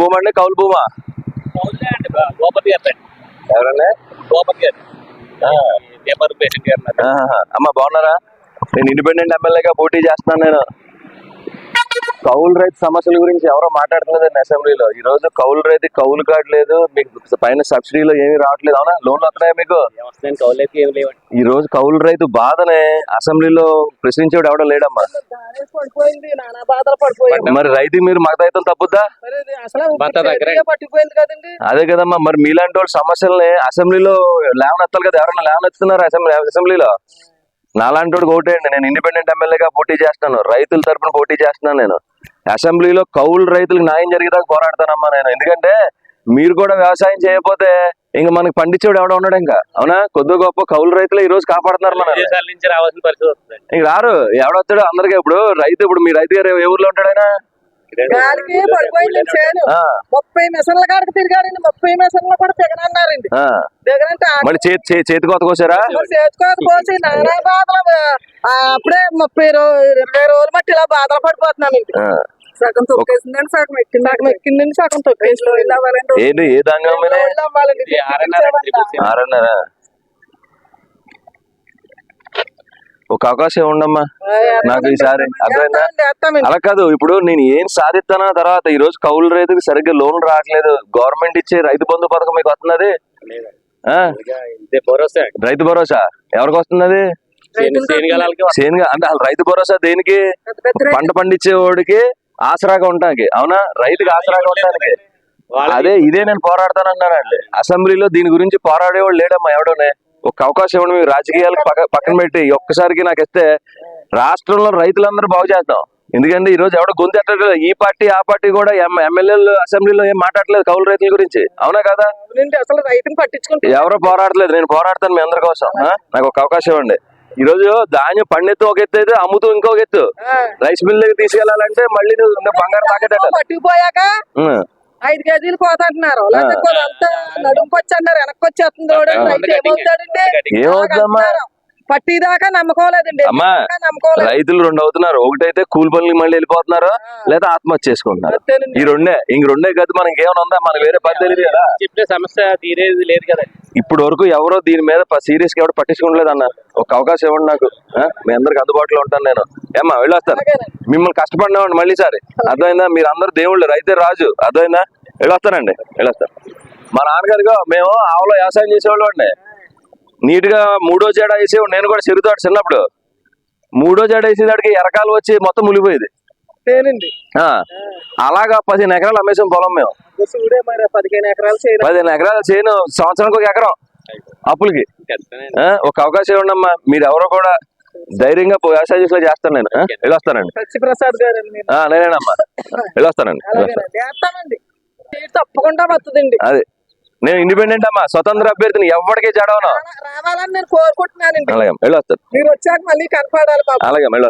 భూమా అండి? కౌలు భూమా? ఎవరండి. ఆహాహా. అమ్మ బాగున్నారా? నేను ఇండిపెండెంట్ ఎమ్మెల్యేగా పోటీ చేస్తున్నాను నేను. కౌలు రైతు సమస్యల గురించి ఎవరో మాట్లాడుతున్నదండి అసెంబ్లీలో. ఈ రోజు కౌలు రైతు కౌలు కార్డు లేదు మీకు పైన సబ్సిడీలో ఏమీ రావట్లేదు. అవునా? లోన్లు వస్తున్నాయా మీకు? ఈ రోజు కౌలు రైతు బాధనే అసెంబ్లీలో ప్రశ్నించేవాడు ఎవడో లేడమ్మా. మరి రైతు మీరు మగదైతం తప్పుద్దా? అదే కదమ్మా మరి మీలాంటి వాళ్ళ సమస్యల్ని అసెంబ్లీలో లేవనెత్తాలి కదా. ఎవరన్నా లేవనెత్తున్నారు అసెంబ్లీ అసెంబ్లీలో? నాలాంటి వాడికి ఓటేయండి నేను ఇండిపెండెంట్ ఎమ్మెల్యేగా పోటీ చేస్తున్నాను. రైతుల తరపున పోటీ చేస్తున్నాను నేను. అసెంబ్లీలో కౌలు రైతులకు న్యాయం జరిగేదాకా పోరాడతానమ్మా నేను. ఎందుకంటే మీరు కూడా వ్యవసాయం చేయకపోతే ఇంక మనకి పండించేవాడు ఎవడ ఉన్నాడు ఇంకా. అవునా? కొద్ది గొప్ప కౌలు రైతులు ఈ రోజు కాపాడుతున్నారు మన రావాల్సిన పరిస్థితి రారు. ఎవడొస్తాడు అందరికీ ఇప్పుడు రైతు ఇప్పుడు మీ రైతు గారు ఏ ఊర్లో ఉంటాడైనా గాలికి పడిపోయింది చేను. ముప్పై మిషన్ల కాడికి తిరిగాడండి ముప్పై మిషన్లు కూడా దిగనన్నారండి. దిగనంటే మళ్ళీ చేతి చేతి కోత కోసారా? మరి చేతుకోక పోసి నానా బాధలు అప్పుడే ముప్పై రోజు ఇరవై రోజులు మట్టి ఇలా బాధలు పడిపోతున్నామండి. సగం తొక్కేసిందండి సగం ఎక్కింది. సగం ఎక్కిందండి సగం తొక్కేసి అవ్వాలండి. ఏ దాంగా రోజులు అవ్వాలండి ఇది ఆర్ఎన్ఆర్ ట్రిపుల్ ఆరన్నారా ఒక అవకాశం ఉండమ్మా నాకు ఈసారి అర్థమైందా. వేస్తామండి. అలా కాదు ఇప్పుడు నేను ఏం సాధిస్తానా తర్వాత ఈ రోజు కౌలు రైతుకి సరిగ్గా లోన్ రావట్లేదు. గవర్నమెంట్ ఇచ్చే రైతు బంధు పథకం మీకు వస్తున్నది? రైతు భరోసా? ఎవరికి వస్తున్నది. సేనుగా అంటే అసలు రైతు భరోసా దేనికి? పంట పండించే వాడికి ఆసరాగా ఉంటానికి అవునా? రైతుకి ఆసరాగా ఉండడానికి అదే ఇదే నేను పోరాడతానన్నానండి. అసెంబ్లీలో దీని గురించి పోరాడేవాడు లేడమ్మా ఎవడోనే ఒక అవకాశం ఇవ్వండి మీరు రాజకీయాలకు పక్క- పక్కన పెట్టి ఒక్కసారికి నాకు ఇస్తే రాష్ట్రంలో రైతులందరూ బాగు చేద్దాం ఎందుకంటే ఈ రోజు ఎవడో గొంతు ఎట్టట్లేదు ఈ పార్టీ ఆ పార్టీ కూడా ఎమ్మెల్యేలు అసెంబ్లీలో ఏం మాట్లాడలేదు కౌలు రైతుల గురించి. అవునా కదా? అసలు రైతుని పట్టించుకుంటే ఎవరో పోరాడలేదు నేను పోరాడతాను మీ అందరి కోసం? నాకు ఒక అవకాశం ఇవ్వండి. ఈ రోజు ధాన్యం పండితూ ఒక ఎత్తు అయితే అమ్ముతూ ఇంకొక ఎత్తు. రైస్ మిల్ దగ్గర తీసుకెళ్ళాలంటే మళ్ళీ నువ్వు బంగారం తాకేటట్టు పట్టుకుపోయాక ఐదు కేజీలు పోతంటున్నారు. లేకపోతే అంతా నడుముకి వచ్చి అన్నారు వెనక్కి వచ్చేస్తుంది ఏమవుతుందమ్మా పట్టిదాకా అమ్మా రైతులు రెండు అవుతున్నారు. ఒకటైతే కూలి పనులు మళ్ళీ వెళ్ళిపోతున్నారు లేదా ఆత్మహత్య చేసుకుంటున్నారు. ఈ రెండే ఇంక రెండే కదా మనకి ఏమైనా ఉందా? మనకి వేరే పని తెలియదు కదా. చెప్పే సమస్య తీరేది లేదు కదండి ఇప్పుడు వరకు ఎవరో దీని మీద సీరియస్గా ఎవరు పట్టించుకోవట్లేదు అన్న ఒక అవకాశం ఇవ్వండి నాకు? మీ అందరికి అందుబాటులో ఉంటాను నేను. ఏమ్మా వెళ్ళొస్తాను. మిమ్మల్ని కష్టపడినామండి మళ్ళీ సారి. అర్థమైందా? మీరు అందరు దేవుళ్ళు రైతే రాజు. అర్థమైందా? వెళ్ళొస్తానండి వెళ్ళొస్తాను. మా నాన్నగారిగా మేము ఆవులో వ్యవసాయం చేసేవాళ్ళు అండి నీట్గా మూడో జడ వేసేవాడు. నేను కూడా చెరుతాడు చిన్నప్పుడు. మూడో జడ వేసేదాడికి ఎరకాలు వచ్చి మొత్తం ఆ, అలాగా పదిహేను ఎకరాలు అమ్మేసాం పొలం మేము. పదిహేను ఎకరాలు చేయడం పదిహేను ఎకరాలు చేయను. సంవత్సరానికి ఒక ఎకరం అప్పులకి. ఒక అవకాశం ఇవ్వండమ్మా మీరు ఎవరో కూడా ధైర్యంగా పో- వ్యవసాయం చేస్తాను నేను? వెళ్ళొస్తానండి. సత్యప్రసాద్ మీరు. ఆ, నేనేనమ్మా. వెళ్ళొస్తానండి. తప్పకుండా వస్తుందండి అదే. నేను ఇండిపెండెంట్ అమ్మా స్వతంత్ర అభ్యర్థిని ఎవరికి జడవను. రావాలని నేను కోరుకుంటున్నాను అలాగే వెళ్ళి మీరు వచ్చాక మళ్ళీ కనపడాలి అలాగే వెళ్ళి